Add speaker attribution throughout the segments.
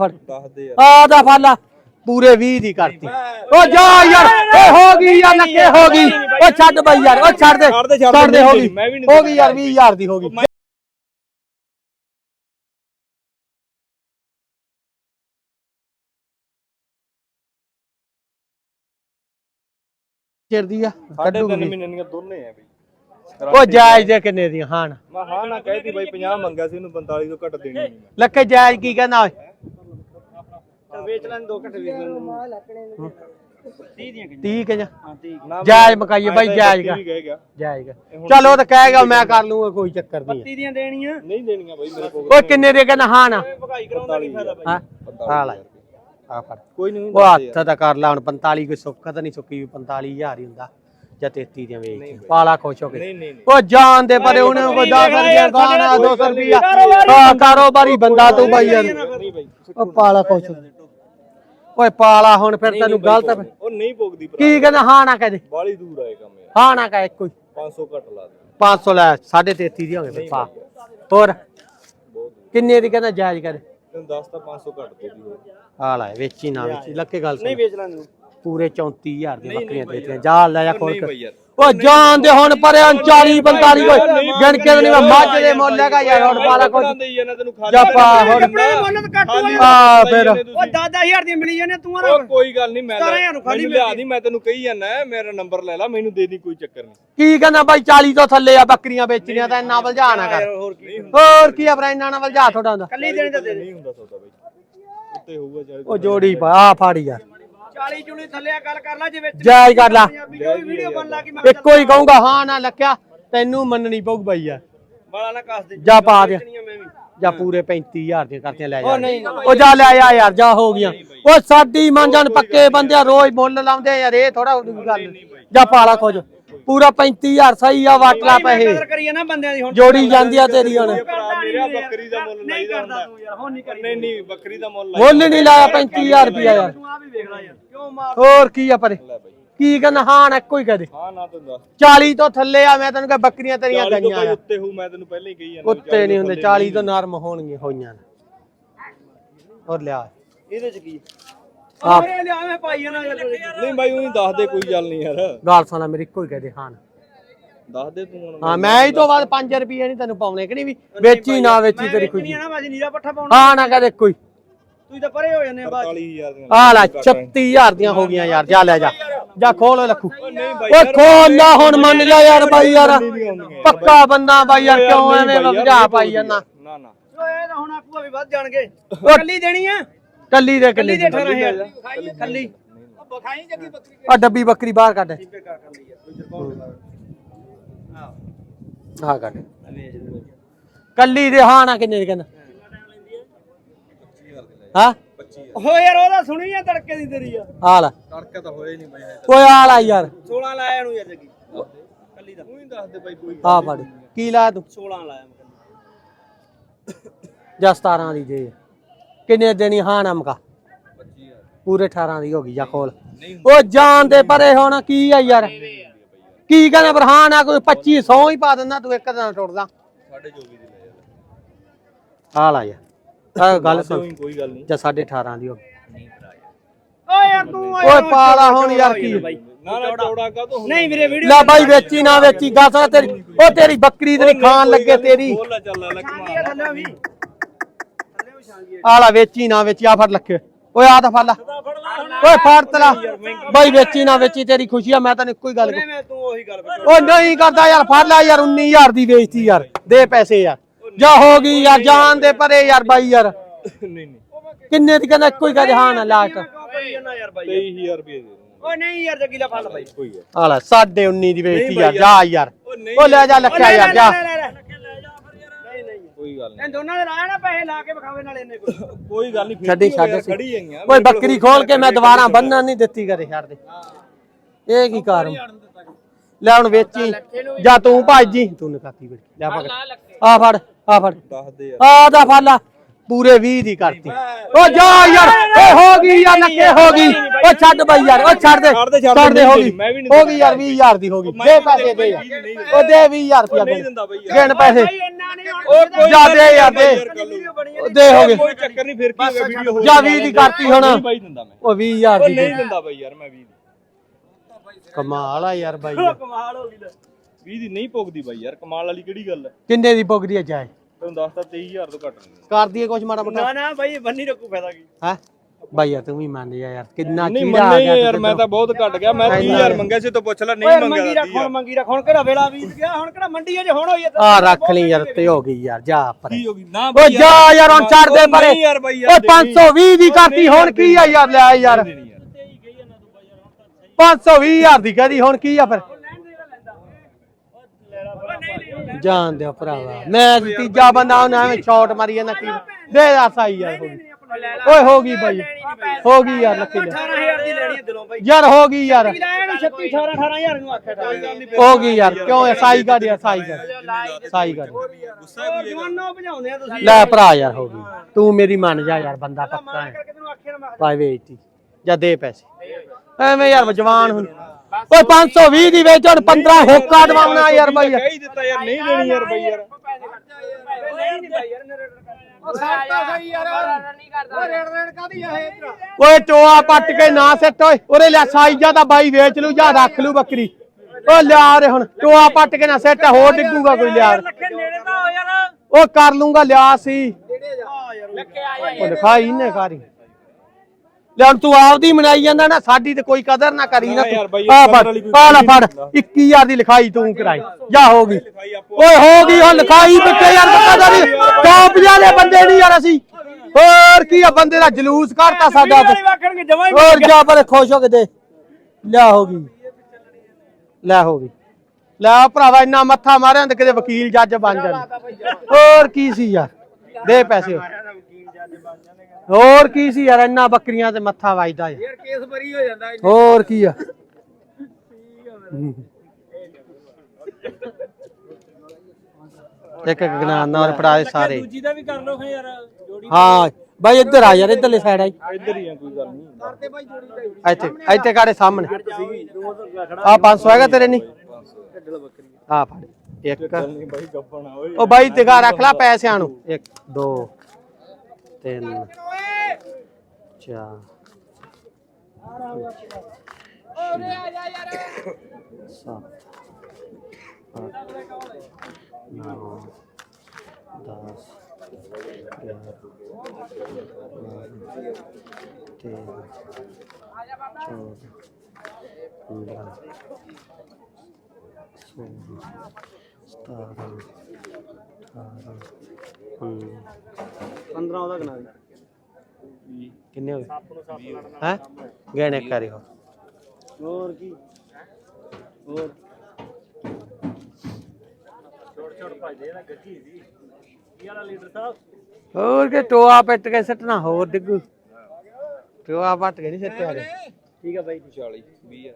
Speaker 1: ਫੜ।
Speaker 2: ਆ।
Speaker 1: ਦਾ ਫਾਲਾ ਪੂਰੇ 20 ਦੀ ਕਰਤੀ। ਓ ਜਾ ਯਾਰ ਏ ਹੋ ਗਈ ਯਾਰ ਨੱਕੇ ਹੋ ਗਈ। ਓ ਛੱਡ ਬਈ ਯਾਰ ਓ ਛੱਡ ਦੇ।
Speaker 2: ਛੱਡ ਦੇ,
Speaker 1: ਹੋ ਗਈ। ਹੋ ਗਈ ਯਾਰ 20000 ਦੀ ਹੋ ਗਈ। ਚਿਰਦੀ ਆ
Speaker 2: ਤਿੰਨ
Speaker 1: ਵੀ।
Speaker 2: ਮਹੀਨੇ ਦੀਆਂ ਦੋਨੇ ਆ ਬਈ।
Speaker 1: ਓ ਜਾਇਜ਼ ਦੇ। ਕਿੰਨੇ ਦੀਆਂ ਹਾਨ
Speaker 2: ਮੈਂ ਹਾਂ ਨਾ ਕਹਿਤੀ ਬਾਈ 50 ਮੰਗਿਆ ਸੀ ਉਹਨੂੰ 45 ਤੋਂ ਘੱਟ ਦੇਣੀ ਨਹੀਂ
Speaker 1: ਲੱਕੇ ਜਾਇਜ਼ ਕੀ ਕਹਿੰਦਾ ਓਏ?
Speaker 2: ਵੇਚ ਲੈਣ ਦੋ ਘੱਟ ਵੇਚ ਲੈਣ। 30 ਦੀਆਂ
Speaker 1: 30 ਕਿ ਜਾਂ?
Speaker 2: ਹਾਂ 30
Speaker 1: ਜਾਇਜ਼ ਮਕਾਈਏ ਬਾਈ ਜਾਇਜ਼
Speaker 2: ਗਿਆ।
Speaker 1: ਜਾਇਜ਼ ਕਰ ਚਲੋ ਤਾਂ ਕਹੇਗਾ ਮੈਂ ਕਰ ਲੂੰਗਾ ਕੋਈ ਚੱਕਰ ਨਹੀਂ
Speaker 2: 30 ਦੀਆਂ ਦੇਣੀਆਂ? ਨਹੀਂ ਦੇਣੀਆਂ ਬਾਈ ਮੇਰੇ ਕੋਲ
Speaker 1: ਓਏ ਕਿੰਨੇ ਦੇ ਕਹਿੰਦਾ ਹਾਂ ਨਾ।
Speaker 2: ਭਗਾਈ ਕਰਾਉਂਦਾ ਕੀ ਫਾਇਦਾ ਬਾਈ।
Speaker 1: ਹਾਂ ਆ ਲੈ। ਆ ਫੜ।
Speaker 2: ਕੋਈ ਨਹੀਂ
Speaker 1: ਉਹ ਹੱਥ ਤਾਂ ਕਰ ਲਾ ਹੁਣ 45 ਕੋਈ ਸੁੱਕਾ ਤਾਂ ਨਹੀਂ ਸੁੱਕੀ 45000 ਹੀ ਹੁੰਦਾ। ਜਾਂ 33 ਦੀਆਂ ਵੇਚ। ਪਾਲਾ ਖੁਸ਼ ਹੋ ਕੇ।
Speaker 2: ਨਹੀਂ ਨਹੀਂ
Speaker 1: ਉਹ ਜਾਨ ਦੇ ਪਰੇ ਉਹਨੇ ਕੋਈ 10 ਰੁਪਏ ਗਾਣਾ 200 ਰੁਪਿਆ ਕਾਰੋਬਾਰੀ ਬੰਦਾ ਤੂੰ ਬਾਈ ਯਾਰ।
Speaker 2: ਨਹੀਂ ਬਾਈ
Speaker 1: ਉਹ ਪਾਲਾ ਖੁਸ਼ ਹੋ ਕੇ। ਓਏ ਪਾਲਾ ਹੁਣ ਫਿਰ ਤੈਨੂੰ ਗਲਤ
Speaker 2: ਉਹ ਨਹੀਂ ਭੋਗਦੀ
Speaker 1: ਕੀ ਕਹਿੰਦਾ ਹਾਂ ਨਾ ਕਹਦੇ
Speaker 2: ਬਾਲੀ ਦੂਰ ਆਏ ਕੰਮ ਯਾਰ।
Speaker 1: ਹਾਂ ਨਾ ਕਹੇ ਕੋਈ
Speaker 2: 500 ਘੱਟ ਲਾ ਦੇ।
Speaker 1: 500 ਲੈ 33.5 ਦੀ ਹੋ ਗਈ ਪਾ। ਹੋਰ? ਕਿੰਨੇ ਦੀ ਕਹਿੰਦਾ ਜਾਇਜ਼ ਕਰ।
Speaker 2: ਤੈਨੂੰ 10 ਤਾਂ 500 ਘੱਟ ਦੇ ਦੀ
Speaker 1: ਆ ਲੈ ਵੇਚੀ ਨਾ ਵੇਚੀ ਲੱਕੇ ਗੱਲ ਸੁਣ।
Speaker 2: ਵੇਚ ਲੈਣ
Speaker 1: ਪੂਰੇ 34000 ਦੀਆਂ ਬੱਕਰੀਆਂ ਦੇਤੀਆਂ। ਜਾ ਲੈ ਜਾ ਖੋਲ
Speaker 2: ਨਹੀਂ
Speaker 1: ਕੇ ਉਹ ਜਾਨ ਦੇ ਹੁਣ ਪਰੇ 40 45 ਕੋਈ ਗਿਣ ਕੇ ਨਹੀਂ ਮੈਂ ਮੱਝ ਦੇ ਮੁੱਲ ਹੈਗਾ ਯਾਰ ਹੁਣ ਪਾਲਾ ਕੁਝ
Speaker 2: ਦੇਈ ਜਾਂਦਾ ਤੈਨੂੰ ਖਾਲੀ
Speaker 1: ਜਾ ਪਾ ਹੁਣ ਆ ਫਿਰ।
Speaker 2: ਉਹ
Speaker 3: 10000 ਦੀ ਮਿਲੀ ਜਾਂਦੇ ਤੂੰ
Speaker 2: ਉਹ ਕੋਈ ਗੱਲ ਨਹੀਂ ਮੈਂ
Speaker 3: ਨੂੰ
Speaker 2: ਮੈਨੂੰ ਲਿਆ ਦੀ ਮੈਂ ਤੈਨੂੰ ਕਹੀ ਜਾਂਦਾ ਮੇਰਾ ਨੰਬਰ ਲੈ ਲੈ ਮੈਨੂੰ ਦੇ ਦੀ ਕੋਈ ਚੱਕਰ ਨਹੀਂ।
Speaker 1: ਕੀ ਕਹਿੰਦਾ ਬਾਈ 40 ਤੋਂ ਥੱਲੇ ਆ ਬੱਕਰੀਆਂ ਵੇਚਣੀਆਂ ਤਾਂ ਇੰਨਾ ਵਲਝਾ ਨਾ ਕਰ।
Speaker 2: ਹੋਰ ਕੀ
Speaker 1: ਆ ਭਰਾ ਇੰਨਾ ਨਾ ਵਲਝਾ ਥੋੜਾ ਹੁੰਦਾ
Speaker 3: ਕੱਲੀ ਦੇਣੀ ਤਾਂ ਦੇ ਦੇ।
Speaker 2: ਨਹੀਂ ਹੁੰਦਾ ਸੌਦਾ ਬਾਈ। ਉੱਤੇ ਹੋਊਗਾ
Speaker 1: ਉਹ ਜੋੜੀ ਪਾ ਆ ਫਾੜੀ ਯਾਰ।
Speaker 3: 40 ਚੁਲੀ ਥੱਲੇ ਆ ਗੱਲ ਕਰ ਲੈ ਜੇ ਵਿੱਚ
Speaker 1: ਜਾਇਜ਼ ਕਰ ਲਾ।
Speaker 3: ਕੋਈ ਵੀਡੀਓ ਬਣ ਲਾ ਕਿ ਮੈਂ
Speaker 1: ਇੱਕੋ ਹੀ ਕਹੂੰਗਾ ਹਾਂ ਨਾ ਲੱਕਿਆ ਤੈਨੂੰ ਮੰਨਣੀ ਪਊ ਬਾਈ ਯਾਰ।
Speaker 3: ਬਾਲਾ ਨਾ ਕੱਸ ਦੇ।
Speaker 1: ਜਾ ਪਾ ਦੇ। ਜਾਂ ਪੂਰੇ 35000 ਦੀਆਂ ਕਰਤੀਆਂ ਲੈ ਜਾ। ਉਹ ਜਾ ਲੈ ਆ ਯਾਰ ਜਾ ਹੋ ਗਈਆਂ। ਉਹ ਸਾਡੀ ਮੰਨ ਜਾਣ ਪੱਕੇ ਬੰਦੇ ਆ, ਰੋਜ਼ ਮੁੱਲ ਲਾਉਂਦੇ ਆ ਯਾਰ ਇਹ ਥੋੜਾ ਗੱਲ। ਜਾ ਪਾਲਾ ਖੋਜ। ਪੂਰਾ 35000 ਸਹੀ ਆ ਵਾਟਲਾ ਪੈਸੇ।
Speaker 3: ਕਦਰ ਕਰੀਏ ਨਾ ਬੰਦਿਆਂ ਦੀ ਹੁਣ।
Speaker 1: ਜੋੜੀ ਜਾਂਦੀ ਆ ਤੇਰੀ ਹੁਣ।
Speaker 2: ਭਰਾ ਮੇਰਾ ਬੱਕਰੀ ਦਾ ਮੁੱਲ
Speaker 3: ਨਹੀਂ
Speaker 2: ਲਾਈਦਾ
Speaker 3: ਕਰਦਾ
Speaker 2: ਹੁੰਦਾ।
Speaker 3: ਤੂੰ ਯਾਰ ਹੁਣ ਨਹੀਂ ਕਰੀ
Speaker 2: ਨਹੀਂ ਨਹੀਂ ਬੱਕਰੀ ਦਾ ਮੁੱਲ
Speaker 1: ਮੁੱਲ ਨਹੀਂ ਲਾਇਆ 35000 ਰੁਪਿਆ ਯਾਰ।
Speaker 3: ਤੂੰ ਆ ਵੀ ਵੇਖ ਲੈ ਯਾਰ। ਕਿਉਂ ਮਾਰ
Speaker 1: ਹੋਰ ਕੀ ਆ ਪਰੇ? ਕੀ ਕਹਿੰਦਾ? ਹਾਂ ਨਾ ਇੱਕੋ ਹੀ ਕਹਦੇ।
Speaker 2: ਹਾਂ ਨਾ ਤੂੰ ਦੱਸ।
Speaker 1: 40 ਤੋਂ ਥੱਲੇ ਆ ਮੈਂ ਤੈਨੂੰ ਕਹ ਬੱਕਰੀਆਂ ਤੇਰੀਆਂ
Speaker 2: 40 ਤੋਂ
Speaker 1: ਗਈਆਂ ਆ।
Speaker 2: ਉੱਤੇ ਹੋਊ ਮੈਂ ਤੈਨੂੰ ਪਹਿਲਾਂ ਹੀ ਕਹੀ ਜਾਂਦਾ
Speaker 1: ਉੱਤੇ ਨਹੀਂ ਹੁੰਦੇ 40 ਤੋਂ ਨਰਮ ਹੋਣਗੀਆਂ ਹੋਈਆਂ ਹੋਰ ਲਿਆ।
Speaker 3: ਇਹਦੇ ਚ ਕੀ?
Speaker 1: ਆ
Speaker 3: ਮੇਰੇ ਲਿਆ ਮੈਂ ਪਾਈ ਜਾਣਾ ਯਾਰ
Speaker 2: ਨਹੀਂ ਬਾਈ ਉਹੀ ਦੱਸ ਦੇ ਕੋਈ ਗੱਲ ਨਹੀਂ ਯਾਰ।
Speaker 1: ਗਾਲ ਸੁਣਾ ਮੇਰੀ ਇੱਕੋ ਹੀ ਕਹਦੇ ਹਾਂ ਨਾ।
Speaker 2: ਦੱਸ ਦੇ ਤੂੰ ਹੁਣ।
Speaker 1: ਹਾਂ ਮੈਂ ਹੀ ਤੋਂ ਬਾਅਦ 5 ਰੁਪਏ ਨਹੀਂ ਤੈਨੂੰ ਪਾਉਣੇ ਕਿ ਨਹੀਂ ਵੀ ਵੇਚੀ ਨਾ ਵੇਚੀ ਤੇਰੀ ਖੁਸ਼ੀ।
Speaker 3: ਨਹੀਂ ਨਾ ਬਾਜੀ ਨੀਰਾ ਪੱਠਾ ਪਾਉਣਾ।
Speaker 1: ਹਾਂ ਨਾ ਕਹਦੇ ਕੋਈ।
Speaker 3: ਤੂੰ ਤਾਂ ਪਰੇ ਹੋ ਜਾਂਦੇ ਆ ਬਾਅਦ
Speaker 2: 40000 ਦੀਆਂ
Speaker 1: ਆ ਲੈ 36000 ਦੀਆਂ ਹੋ ਗਈਆਂ ਯਾਰ ਜਾ ਲੈ ਜਾ। ਜਾ ਖੋਲ ਲੱਖੂ।
Speaker 2: ਨਹੀਂ ਬਾਈ
Speaker 1: ਓਏ ਖੋਲ ਨਾ ਹੁਣ ਮੰਨ ਜਾ ਯਾਰ ਬਾਈ ਯਾਰ। ਪੱਕਾ ਬੰਦਾ ਬਾਈ ਯਾਰ ਕਿਉਂ ਐਵੇਂ ਵਜਾ ਪਾਈ ਜਾਂਦਾ
Speaker 2: ਨਾ ਨਾ।
Speaker 3: ਓਏ ਇਹ ਤਾਂ ਹੁਣ ਆਪੂ ਵੀ ਵੱਧ ਜਾਣਗੇ। ਕੱਲੀ ਦੇਣੀ ਆ?
Speaker 1: ਕੱਲੀ ਦੇ
Speaker 3: ਕੱਲੀ ਦੇ 18000 ਕੱਲੀ ਬਖਾਈ ਜੱਗੀ ਬੱਕਰੀ
Speaker 1: ਆ ਡੱਬੀ ਬੱਕਰੀ ਬਾਹਰ ਕੱਢ।
Speaker 3: ਕੋਈ
Speaker 1: ਹਾਂ। ਕੱਢ। ਕੱਲੀ ਦੇ ਹਾਂ ਨਾ ਕਿੰਨੇ ਦੀ ਕਹਿੰਦਾ? ਹਾਂ?
Speaker 3: ਓ ਯਾਰ ਉਹਦਾ ਸੁਣੀ ਆ ਤੜਕੇ ਦੀ ਤੇਰੀ ਆ।
Speaker 1: ਆ ਲੈ।
Speaker 2: ਤੜਕਾ ਤਾਂ ਹੋਇਆ ਹੀ ਨਹੀਂ ਬਾਈ
Speaker 1: ਓਏ ਆ ਲੈ ਯਾਰ।
Speaker 3: 16 ਲਾਇਆ ਨੂੰ ਯਾਰ ਜੱਗੀ। ਕੱਲੀ ਦਾ।
Speaker 2: ਉਹੀ ਦੱਸ ਦੇ ਬਾਈ ਕੋਈ
Speaker 1: ਆ ਫੜ। ਕੀ ਲਾਇਆ ਤੂੰ?
Speaker 3: 16 ਲਾਇਆ ਮੈਂ ਕੱਲੀ।
Speaker 1: ਜਾਂ 17 ਦੀ ਦੇ ਕਿੰਨੇ ਦੇਣੀ ਹਾਂ ਨਾ ਮਕਾ ਪੂਰੇ 18 ਦੀ ਹੋ ਗਈ ਜਾ ਖੋਲ ਉਹ ਜਾਨ ਦੇ ਪਰੇ ਹੁਣ ਕੀ ਆ ਯਾਰ? ਕੀ ਕਹਿੰਦਾ ਬਰਹਾਨ ਆ ਕੋਈ 2500 ਹੀ ਪਾ ਦਿੰਦਾ ਤੂੰ ਇੱਕ ਦਿਨ ਟੁੱਟਦਾ।
Speaker 2: ਸਾਡੇ 24 ਦੀ ਲੈ ਯਾਰ
Speaker 1: ਆ ਲਾ ਯਾਰ। ਆ ਗੱਲ ਸੁਣ।
Speaker 2: ਕੋਈ ਗੱਲ ਨਹੀਂ।
Speaker 1: ਜਾਂ 18.5 ਦੀ ਹੋ ਗਈ।
Speaker 3: ਓ ਯਾਰ। ਤੂੰ
Speaker 1: ਓਏ ਪਾਲਾ ਹੁਣ ਯਾਰ ਕੀ।
Speaker 2: ਨਾ ਨਾ ਚੌੜਾ। ਕਾ ਤੋਂ
Speaker 3: ਨਹੀਂ ਵੀਰੇ ਵੀਡੀਓ
Speaker 1: ਲੈ ਬਾਈ ਵੇਚੀ ਨਾ ਵੇਚੀ ਗਾਸਾ ਤੇਰੀ ਉਹ ਤੇਰੀ ਬੱਕਰੀ ਤੇ ਖਾਣ ਲੱਗੇ ਤੇਰੀ।
Speaker 2: ਬੋਲ ਚੱਲ ਲੈ ਕਮਾ
Speaker 3: ਥੱਲੇ ਵੀ ਥੱਲੇ ਵੀ। ਛਾਂਗੀ
Speaker 1: ਆ ਲਾ ਵੇਚੀ ਨਾ ਵੇਚੀ ਆ ਫੜ ਲੱਖੇ। ਓਏ ਆ ਤਾਂ ਫੜ ਲਾ। ਓਏ ਫੜ ਤਲਾ। ਬਾਈ ਵੇਚੀ ਨਾ ਵੇਚੀ ਤੇਰੀ ਖੁਸ਼ੀ ਆ ਮੈਂ ਤੈਨੂੰ ਇੱਕੋ ਹੀ ਗੱਲ
Speaker 3: ਮੈਂ ਤੂੰ ਉਹੀ ਗੱਲ
Speaker 1: ਓ ਨਹੀਂ ਕਰਦਾ ਯਾਰ ਫੜ ਲੈ ਯਾਰ 19000 ਦੀ ਵੇਚਤੀ ਯਾਰ ਦੇ ਪੈਸੇ ਯਾਰ। ਜਾ ਹੋ ਗਈ ਯਾਰ ਜਾਨ ਦੇ ਪਰੇ ਯਾਰ ਬਾਈ ਯਾਰ।
Speaker 2: ਨਹੀਂ ਨਹੀਂ
Speaker 1: ਕਿੰਨੇ ਦੀ ਕਹਿੰਦਾ ਇੱਕੋ ਹੀ ਕਹਦੇ ਹਾਂ ਨਾ
Speaker 3: ਬਾਈ
Speaker 2: 23000 ਰੁਪਏ ਦੇ
Speaker 3: ਨਹੀਂ ਯਾਰ ਜੱਗੀ ਲੈ ਫੜ ਬਾਈ।
Speaker 2: ਕੋਈ
Speaker 1: ਆ ਲੈ 19.5 ਦੀ ਵੇਚਤੀ ਯਾਰ ਜਾ ਯਾਰ।
Speaker 2: ਉਹ
Speaker 1: ਲੈ ਜਾ ਲੱਖਿਆ ਯਾਰ ਜਾ।
Speaker 2: ਕੋਈ ਗੱਲ ਨਹੀਂ
Speaker 3: ਇਹ ਦੋਨਾਂ ਦੇ ਲਾਇਆ ਨਾ ਪੈਸੇ ਲਾ ਕੇ ਵਿਖਾਵੇ ਨਾਲ ਇਹਨੇ ਕੋਈ।
Speaker 2: ਕੋਈ ਗੱਲ ਨਹੀਂ
Speaker 1: ਛੱਡੀ ਛੱਡ ਸੀ
Speaker 2: ਖੜੀ ਹੈਗੀਆਂ।
Speaker 1: ਓਏ ਬੱਕਰੀ ਖੋਲ ਕੇ ਮੈਂ ਦੁਬਾਰਾ ਬੰਨਣ ਨਹੀਂ ਦਿੱਤੀ ਕਰੇ ਛੱਡ ਦੇ। ਇਹ ਕੀ ਕਾਰਨ? ਲੈ ਹੁਣ ਵੇਚੀ। ਜਾਂ ਤੂੰ ਭਾਜੀ ਤੂੰ ਨਕਾਤੀ ਬੜੀ ਲੈ ਫੜ ਆ ਫੜ ਆ ਫੜ।
Speaker 2: ਦੱਸ ਦੇ
Speaker 1: ਆ ਦਾ ਫੜ ਲਾ। ਪੂਰੇ 20 ਦੀ ਕਰਤੀ। ਓ ਜਾ ਯਾਰ ਏ ਹੋ ਗਈ ਯਾਰ ਨੱਕੇ ਹੋ ਗਈ। ਉਹ ਛੱਡ ਬਾਈ ਯਾਰ ਉਹ ਛੱਡ ਦੇ
Speaker 2: ਛੱਡ ਦੇ,
Speaker 1: ਹੋ ਗਈ। ਹੋ ਗਈ ਯਾਰ 20000 ਦੀ ਹੋ ਗਈ। ਦੇ ਪੈਸੇ ਦੇ ਯਾਰ। ਉਹ ਦੇ 20000 ਰੁਪਇਆ
Speaker 2: ਨਹੀਂ
Speaker 1: ਗਿਣ
Speaker 2: ਦਿੰਦਾ ਬਈ ਯਾਰ।
Speaker 1: ਗਿਣ ਪੈਸੇ।
Speaker 2: ਉਹ
Speaker 1: ਜਾ ਦੇ ਯਾਰ ਦੇ। ਉਹ ਦੇ ਹੋ ਗਏ।
Speaker 2: ਕੋਈ ਚੱਕਰ ਨਹੀਂ ਫਿਰ ਕੀ ਵੀਡੀਓ ਹੋ
Speaker 1: ਜਾ 20 ਦੀ ਕਰਤੀ ਹੁਣ। ਉਹ 20000
Speaker 2: ਉਹ
Speaker 1: ਦੀ।
Speaker 2: ਨਹੀਂ। ਦਿੰਦਾ ਬਾਈ ਯਾਰ ਮੈਂ 20 ਦੀ।
Speaker 1: ਕਮਾਲ ਆ ਯਾਰ ਬਾਈ।
Speaker 3: ਕਮਾਲ ਹੋ ਗਈ ਲੈ
Speaker 2: 20 ਦੀ ਨਹੀਂ ਪੁੱਗਦੀ ਬਾਈ ਯਾਰ ਕਮਾਲ ਵਾਲੀ ਕਿਹੜੀ ਗੱਲ ਹੈ?
Speaker 1: ਕਿੰਨੇ ਦੀ ਪੁੱਗਦੀ ਹੈ ਚਾਹੇ
Speaker 2: ਤੈਨੂੰ ਦੱਸਤਾ 23000 ਤੋਂ ਘੱਟ ਨਹੀਂ।
Speaker 1: ਕਰ ਦਈਏ ਕੁਛ ਮਾੜਾ ਮੋਟਾ।
Speaker 3: ਨਾ ਨਾ ਬਾਈ ਬੰਨੀ ਰੱਖੂ ਫਾਇਦਾ ਕੀ?
Speaker 1: ਹੈ? ਬਾਈ ਯਾਰ ਤੂੰ ਵੀ ਮੰਨ ਜਾ ਯਾਰ ਕਿੰਨਾ
Speaker 2: ਨਹੀਂ
Speaker 1: ਚੀੜਾ ਆ
Speaker 2: ਮੰਨੇ
Speaker 1: ਗਿਆ
Speaker 2: ਯਾਰ ਮੈਂ ਤਾਂ ਬਹੁਤ ਘੱਟ ਗਿਆ ਮੈਂ 30000 ਮੰਗਿਆ ਸੀ ਤਾਂ ਪੁੱਛ ਲੈ ਨਹੀਂ
Speaker 3: ਮੰਗੀ
Speaker 2: ਮੰਗਿਆ
Speaker 3: ਰੱਖ ਹੁਣ ਮੰਗੀ ਰੱਖ ਹੁਣ ਕਿਹੜਾ ਵੇਲਾ ਬੀਤ ਗਿਆ ਹੁਣ ਕਿਹੜਾ ਮੰਡੀ ਅਜੇ ਹੁਣ ਹੋਈ ਹੈ
Speaker 1: ਆ ਰੱਖ ਲਈ ਯਾਰ ਤੇ ਹੋ ਗਈ ਯਾਰ ਜਾ ਪਰੇ
Speaker 2: ਕੀ ਹੋ ਗਈ ਨਾ
Speaker 1: ਓ ਜਾ ਯਾਰ ਹੁਣ ਛੱਡ ਦੇ ਪਰੇ।
Speaker 2: ਨਹੀਂ ਯਾਰ ਬਾਈ
Speaker 1: ਓ 520 ਦੀ ਕਰਤੀ ਹੁਣ ਕੀ ਆ ਯਾਰ ਲੈ ਯਾਰ। 520 ਹਜ਼ਾਰ ਦੀ ਕਹਦੀ ਹੁਣ ਕੀ ਆ ਫਿਰ? ਜਾਣ ਦਿਓ ਭਰਾਵਾ। ਮੈਂ ਤੀਜਾ ਬੰਦਾ ਉਹਨੇ ਐਵੇਂ ਸ਼ਾਟ ਮਾਰੀ ਜਾਂਦਾ ਕੀ ਦੇ ਦੱਸ ਆਈ ਯਾਰ ਹੋ ਗਈ ਓਏ ਹੋ ਗਈ ਬਾਈ। ਹੋ ਗਈ ਯਾਰ ਲੱਕੀ ਲੈ
Speaker 3: 18000 ਦੀ ਲੈਣੀ ਹੈ ਦਿਲੋਂ ਬਾਈ।
Speaker 1: ਯਾਰ ਹੋ ਗਈ ਯਾਰ।
Speaker 3: ਲੈਣ 36 18 18000 ਨੂੰ ਆਖਿਆ ਤਾਂ।
Speaker 1: ਹੋ ਗਈ ਯਾਰ। ਕਿਉਂ ਸਾਈ ਕਰ ਯਾਰ ਸਾਈ ਕਰ ਸਾਈ ਕਰ
Speaker 3: ਜਵਾਨੋਂ ਭਜਾਉਂਦੇ ਆ ਤੁਸੀਂ।
Speaker 1: ਲੈ ਭਰਾ ਯਾਰ ਹੋ ਗਈ। ਤੂੰ ਮੇਰੀ ਮੰਨ ਜਾ ਯਾਰ ਬੰਦਾ ਪੱਕਾ ਹੈ। ਪਾਈ ਵੇਚਤੀ ਜਾਂ ਦੇ ਪੈਸੇ। ਐਵੇਂ ਯਾਰ ਜਵਾਨ ਹੁਣ। ਓਏ 520 ਦੀ ਵੇਚ ਹੁਣ 15 ਹੋਕਾ ਦਵਾਉਣਾ ਯਾਰ ਬਾਈ।
Speaker 2: ਕਹਿ ਦਿੱਤਾ ਯਾਰ ਨਹੀਂ ਦੇਣੀ ਯਾਰ ਬਾਈ ਯਾਰ।
Speaker 3: ਨਹੀਂ ਨਹੀਂ ਬਾਈ ਯਾਰ। ਨਰੇਟਰ ਉਹ ਸਾਡਾ ਸਹੀ ਯਾਰ ਨਹੀਂ ਕਰਦਾ। ਰੇਡ ਰੇਡ ਕਾਦੀ ਆ ਇਹ ਇਧਰ
Speaker 1: ਓਏ ਟੋਆ ਪੱਟ ਕੇ ਨਾ ਸਿੱਟ ਓਏ ਉਹਦੇ ਲਿਆ ਸਾਈਜਾ ਤਾਂ ਬਾਈ ਵੇਚ ਲੂ ਜਾਂ ਰੱਖ ਲੂ ਬੱਕਰੀ। ਓ ਲਿਆ ਰੇ ਹੁਣ ਟੋਆ ਪੱਟ ਕੇ ਨਾ ਸਿੱਟ ਹੋਰ ਡਿੱਗੂਗਾ ਕੋਈ ਲਿਆ। ਉਹ ਕਰ ਲੂੰਗਾ ਲਿਆ ਸੀ।
Speaker 3: ਆ ਯਾਰ ਲੱਖੇ ਆ
Speaker 1: ਉਹ ਲਿਖਾਈ ਨੇ ਕਾਰੀ ਲੈ ਹੁਣ ਤੂੰ ਆਪਦੀ ਮਨਾਈ ਜਾਂਦਾ ਨਾ ਸਾਡੀ ਤੇ ਕੋਈ ਕਦਰ ਨਾ ਕਰੀ ਨਾ ਆ ਫੜ
Speaker 2: ਵਾਲੀ ਕੋਈ
Speaker 1: ਆ ਲੈ ਫੜ 21000 ਦੀ ਲਿਖਾਈ ਤੂੰ ਕਰਾਈ ਜਾ ਹੋ ਗਈ। ਓਏ ਹੋ ਗਈ ਹੁਣ ਲਿਖਾਈ ਬੱਚੇ ਯਾਰ ਕਦਰ ਨਹੀਂ ਟੌਪ ਵਾਲੇ ਬੰਦੇ ਨਹੀਂ ਯਾਰ ਅਸੀਂ। ਹੋਰ ਕੀ ਆ ਬੰਦੇ ਦਾ ਜਲੂਸ ਕੱਢਤਾ ਸਾਡਾ ਹੋਰ ਜਾ ਪਰ ਖੁਸ਼ ਹੋ ਕੇ ਦੇ। ਲਿਆ ਹੋ ਗਈ। ਲੈ ਹੋ ਗਈ। ਲੈ ਆ ਭਰਾਵਾ ਇੰਨਾ ਮੱਥਾ ਮਾਰਿਆ ਤੇ ਕਿਤੇ ਵਕੀਲ ਜੱਜ ਬਣ ਜਾਣ। ਹੋਰ ਕੀ ਸੀ ਯਾਰ? ਦੇ ਪੈਸੇ। ਹੋਰ ਕੀ ਸੀ ਯਾਰ ਇੰਨਾ ਬੱਕਰੀਆਂ ਤੇ ਮੱਥਾ ਵੱਜਦਾ ਯਾਰ।
Speaker 3: ਯਾਰ ਕੇਸ ਬਰੀ ਹੋ ਜਾਂਦਾ
Speaker 1: ਹੋਰ ਕੀ ਆ? ਇੱਕ ਇੱਕ ਗਨਾਨ ਨਾਲ ਦੇ ਸਾਰੇ।
Speaker 3: ਦੂਜੀ ਦਾ ਵੀ ਕਰ ਲਓ ਫੇ ਯਾਰ ਜੋੜੀ
Speaker 1: ਹਾਂ ਬਾਈ ਇੱਧਰ ਆ ਯਾਰ ਇੱਧਰਲੇ ਸਾਈਡ ਆਈ
Speaker 2: ਇੱਧਰ ਹੀ ਆ ਕੋਈ ਗੱਲ ਨਹੀਂ।
Speaker 3: ਕਰਦੇ ਬਾਈ ਜੋੜੀ ਦਾ
Speaker 1: ਇੱਥੇ ਇੱਥੇ ਕਾੜੇ ਸਾਹਮਣੇ? ਆ 500 ਹੈਗਾ ਤੇਰੇ ਨਹੀਂ
Speaker 3: ਢੱਡਲ ਬੱਕਰੀ
Speaker 1: ਆ। ਫੜ ਇੱਕ। ਉਹ ਬਾਈ ਟਿਕਾ ਰੱਖ ਲੈ ਪੈਸਿਆਂ ਨੂੰ। 1 2 3 4 ਸੱਤ। ਅੱਠ। ਨੌ। ਦਸ। ਗਿਆਰਾਂ। ਬਾਰਾਂ ਪੰਦਰਾਂ। ਸੋਲਾਂ। ਸਤਾਰਾਂ। ਅਠਾਰਾਂ। ਉੱਨੀ।
Speaker 3: 15 ਉਹਦਾ ਗਨਾ
Speaker 1: ਕਿੰਨੇ ਹੋ ਗਏ? ਹੈ? ਗਹਿਣੇ ਕਰਿਓ।
Speaker 3: ਹੋਰ ਕੀ? ਹੋਰ?
Speaker 1: ਹੋਰ ਕੇ ਟੋਆ ਪਿੱਟ ਕੇ ਸੱਟਣਾ ਹੋਰ ਡਿੱਗੂ। ਟੋਆ ਪੱਟ ਕੇ ਨਹੀਂ ਸੱਟਿਆ
Speaker 3: ਠੀਕ ਆ ਬਾਈ।
Speaker 2: 40 20000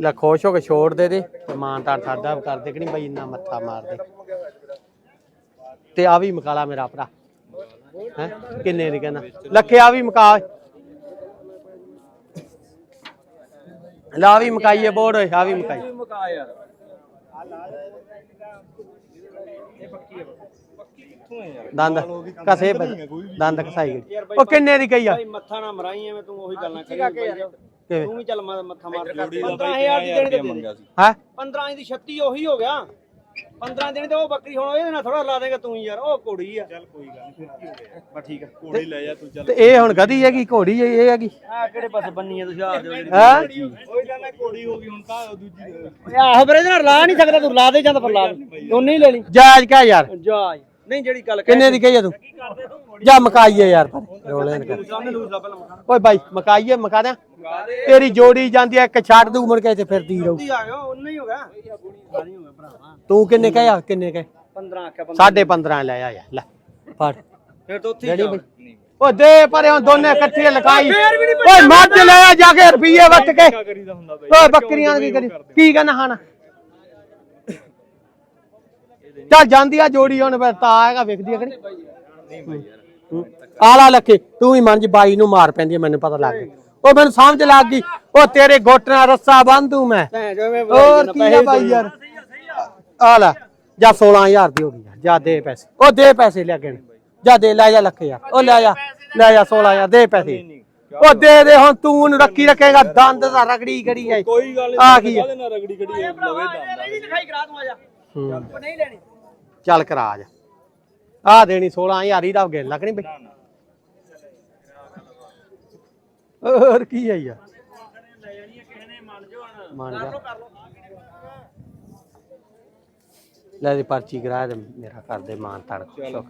Speaker 1: ਲੈ ਖੁਸ਼ ਹੋ ਕੇ ਛੋੜ ਦੇ ਦੇ। ਤੇ ਮਾਂ ਤਾਂ ਸਾਡਾ ਕਰਦੇ ਕਿ ਨਹੀਂ ਬਈ ਇੰਨਾ ਮੱਥਾ ਮਾਰਦੇ। ਤੇ ਆ ਵੀ ਮਕਾਲਾ ਮੇਰਾ ਭਰਾ। ਹੈ? ਕਿੰਨੇ ਦੀ ਕਹਿੰਦਾ? ਲੱਖੇ ਆ ਵੀ ਮਕਾ। ਲਾ ਵੀ ਮਕਾਈਏ ਬੋੜ ਹੋਏ ਆ ਵੀ ਮਕਾਈ।
Speaker 3: ਮੁਕਾ ਯਾਰ
Speaker 2: ਕਿੱਥੋਂ ਹੈ ਯਾਰ
Speaker 1: ਦੰਦ ਕਸੇ ਦੰਦ ਕਸਾਈ ਗਈ। ਉਹ ਕਿੰਨੇ ਦੀ ਕਹੀ ਆ?
Speaker 3: ਬਾਈ ਮੱਥਾ ਨਾ ਮਰਾਈ ਐਵੇਂ ਤੂੰ ਉਹੀ ਗੱਲਾਂ ਕਰੀ ਬਾਈ
Speaker 1: ਕਿਵੇਂ?
Speaker 3: ਤੂੰ ਵੀ ਚੱਲ ਮ- ਮੱਥਾ ਮਾਰ।
Speaker 2: ਜੋੜੀ ਦਾ
Speaker 3: 15000 ਦੀ ਦੇਣੀ ਤੇ ਦੇ ਦੇ।
Speaker 2: ਮੰਗਿਆ ਸੀ।
Speaker 1: ਹੈ?
Speaker 3: 15 ਦੀ 36 ਉਹੀ ਹੋ ਗਿਆ। 15 ਦੇਣੀ ਤੇ ਉਹ ਬੱਕਰੀ ਹੁਣ ਇਹਦੇ ਨਾਲ ਥੋੜਾ ਲਾ ਦੇਗਾ ਤੂੰ ਯਾਰ ਉਹ ਕੁੜੀ ਆ।
Speaker 2: ਚੱਲ ਕੋਈ ਗੱਲ ਨਹੀਂ ਫਿਰ ਕੀ
Speaker 3: ਬਸ ਠੀਕ ਆ।
Speaker 2: ਕੋੜੀ ਲੈ ਜਾ ਤੂੰ ਚੱਲ।
Speaker 1: ਤੇ ਇਹ ਹੁਣ ਗਧੀ ਹੈਗੀ ਘੋੜੀ ਹੈ ਇਹ ਹੈਗੀ?
Speaker 3: ਆ ਕਿਹੜੇ ਪਾਸੇ ਬੰਨੀ ਆ ਤੁਸੀਂ ਆ ਦਿਓ ਜਿਹੜੀ
Speaker 1: ਹੈ?
Speaker 2: ਓਏ ਕਹਿੰਦਾ ਕੋੜੀ ਹੋ ਗਈ ਹੁਣ ਤਾਂ ਉਹ ਦੂਜੀ ਦੇ।
Speaker 3: ਓਏ ਆਹੋ ਵੀਰੇ ਇਹਦੇ ਨਾਲ ਲਾ ਨਹੀਂ ਸਕਦਾ ਤੂੰ ਲਾ ਦੇ ਜਾਂਦਾ ਪਰ ਲਾ ਦੇ। ਉਹਨੇ ਹੀ ਲੈਣੀ
Speaker 1: ਜਾਇਜ਼ ਕਿਆ ਯਾਰ।
Speaker 3: ਜਾ ਨਹੀਂ ਜਿਹੜੀ ਗੱਲ
Speaker 1: ਕਿੰਨੇ ਦੀ ਕਹੀ ਆ ਤੂੰ? ਜਾ ਮਕਾਈਏ ਯਾਰ ਪਰ ਰੋਲੇ ਨਾ ਕਰ।
Speaker 3: ਸਾਹਮਣੇ ਲੂਸ ਲਾ ਪਹਿਲਾਂ ਮੱਥਾ
Speaker 1: ਓਏ ਬਾਈ ਮਕਾਈਏ ਮਕਾ ਦਿਆਂ ਤੇਰੀ ਜੋੜੀ ਜਾਂਦੀ ਆ ਇੱਕ ਛੱਡ ਦੂ ਮੁੜ ਕੇ ਇੱਥੇ ਫਿਰਦੀ ਰਹੂ।
Speaker 3: ਆ ਗਿਆ ਉਹਨੇ ਹੀ ਹੋ ਗਿਆ। ਸਾਰੀ ਹੋ ਗਿਆ ਭਰਾਵਾ
Speaker 1: ਤੂੰ ਕਿੰਨੇ ਕਹਿਆ ਕਿੰਨੇ ਕਹੇ?
Speaker 3: 15 ਆਖਿਆ 15
Speaker 1: ਸਾਢੇ 15 ਲੈ ਆ ਯਾਰ ਲੈ। ਫੜ।
Speaker 3: ਫਿਰ ਤਾਂ ਉੱਥੇ ਹੀ
Speaker 1: ਜਿਹੜੀ
Speaker 3: ਜਾ
Speaker 1: ਬਈ? ਓ ਦੇ ਪਰੇ ਹੁਣ ਦੋਨੇ ਇਕੱਠੇ ਲਿਖਾਈ। ਓਏ ਮੱਝ ਲੈ ਆ ਜਾ ਕੇ ਰੁਪਈਏ ਵੱਟ ਕੇ।
Speaker 2: ਕਿਆ ਕਰੀਦਾ ਹੁੰਦਾ ਬਈ।
Speaker 1: ਓਏ ਬੱਕਰੀਆਂ ਦਾ ਕੀ ਕਰੀ। ਕੀ ਕਹਿੰਦਾ ਹਣ? ਚੱਲ ਜਾਂਦੀ ਆ ਜੋੜੀ ਹੁਣ ਫਿਰ ਤਾਂ ਆਏਗਾ ਵੇਖਦੀ ਆ ਕਿ ਨਹੀਂ
Speaker 2: ਨਹੀਂ ਬਾਈ ਯਾਰ
Speaker 1: ਹੂੰ। ਆਲਾ ਲੱਖੇ ਤੂੰ ਹੀ ਮਨ ਚ ਬਾਈ ਨੂੰ ਮਾਰ ਪੈਂਦੀ ਮੈਨੂੰ ਪਤਾ ਲੱਗ ਗਿਆ। ਉਹ ਮੈਨੂੰ ਸਮਝ ਲੱਗ ਗਈ ਉਹ ਤੇਰੇ ਗੋਟ ਨਾਲ ਰੱਸਾ ਬੰਦੂ ਮੈਂ। ਹੋਰ ਕੀ ਆ ਬਾਈ ਯਾਰ? ਆ ਲੈ ਜਾ 16000 ਦੀ ਹੋ ਗਈ ਯਾਰ, ਜਾ ਦੇ ਪੈਸੇ। ਉਹ ਦੇ ਪੈਸੇ ਲੈ ਕੇ ਜਾ ਦੇ ਲੈ ਜਾ ਲੱਖੇ ਯਾਰ ਉਹ ਲੈ ਜਾ ਲੈ ਜਾ 16000 ਦੇ ਪੈਸੇ। ਉਹ ਦੇ ਦੇ ਹੁਣ ਤੂੰ ਉਹਨੂੰ ਰੱਖੀ ਰੱਖੇਗਾ ਦੰਦ ਦਾ ਰਗੜੀ
Speaker 3: ਕੋਈ ਗੱਲ
Speaker 1: ਆ ਕੀ ਆ?
Speaker 3: ਨਾਲ ਰਗੜੀ ਖੜੀ ਹੈ ਲਵੇ ਦੰਦ
Speaker 2: ਲਿਖਾਈ ਕਰਾ ਦੂੰ ਆ ਜਾ।
Speaker 1: ਹੂੰ।
Speaker 2: ਉਹ ਨਹੀਂ ਲੈਣੀ।
Speaker 1: ਚੱਲ ਕਰਾ ਜਾ। ਆ ਦੇਣੀ 16000 ਹੀ ਦਾ ਗਿਣ ਲੱਗਣੀ ਬਈ? ਹੋਰ ਕੀ ਹੈ ਯਾਰ? ਮੰਨ ਜਾ ਲੈ ਦੀ ਪਰਚੀ ਕਰਾ ਦੇ ਮੇਰਾ ਕਰਦੇ ਮਾਨ ਤੜ ਸੁੱਖ।